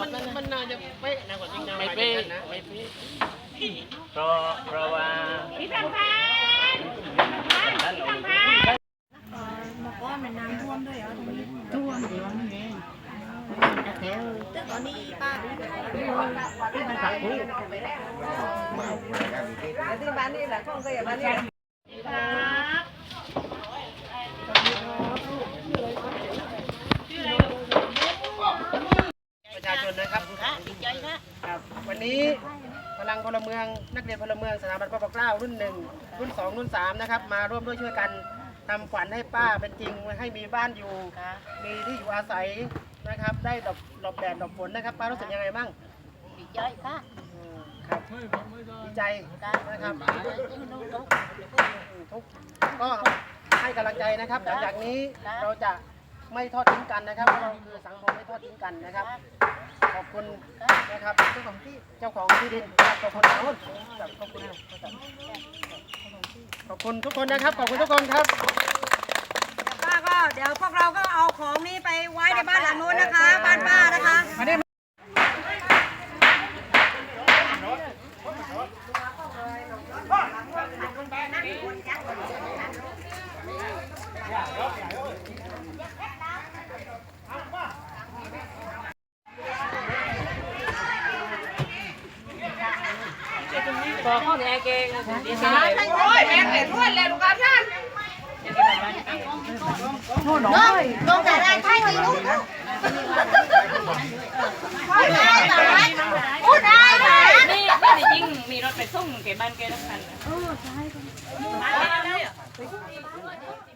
มันมันน่าจะเป๊ะนะกว่าจริงนะไม่เป๊ะไม่เป๊ะเพราะเพราะว่าพี่ทำพันท่างทำพันบอกว่ามันน้ำท่วมด้วยเหรอท่วมเดี๋ยวนี้แถวแต่ตอนนี้ป้าไม่ได้ที่มันผักบุ้งมาเอาไปแล้วที่บ้านนี่แหละข้องก็อย่ามาเนี่ย นนะครับดีใจค่ะครับวันนี้พลังพลเมืองนักเรียนพลเมืองสถาบันพระปกเกล้ารุ่นหนึ่งรุ่นสองรุ่นสามนะครับมาร่วมด้วยช่วยกันทำฝันให้ป้าเป็นจริงให้มีบ้านอยู่ค่ะมีที่อยู่อาศัยนะครับ ได้ดอกดอกแดดดอกฝนนะครับ ป้ารู้สึกยังไงบ้างดีใจค่ะอืมครับดีใจค่ะนะครับน้องตุ๊กทุกก็ให้กำลังใจนะครับหลังจากนี้เราจะไม่ทอดทิ้งกันนะครับเราคือสังคมไม่ทอดทิ้งกันนะครับ ขอบคุณนะครับเจ้าของที่เจ้าของที่ดินขอบคุณทุกคนขอบคุณนะครับขอบคุณทุกคนนะครับ ขอบคุณทุกคนครับ ป้าก็เดี๋ยวพวกเราก็เอาของนี้ไปไว้ในบ้านหลังนู้นนะคะ บ้านป้านะคะ บอกเขาเนี่ยแกดีใจโอ้ยแม่เห็นรวดเลยลูกค้าท่านลงแต่แรงใช่ไหมลูกพูดได้ไหมพูดได้ไหมนี่นี่จริงมีรถไปส่งแกบ้านแกทุกคันเ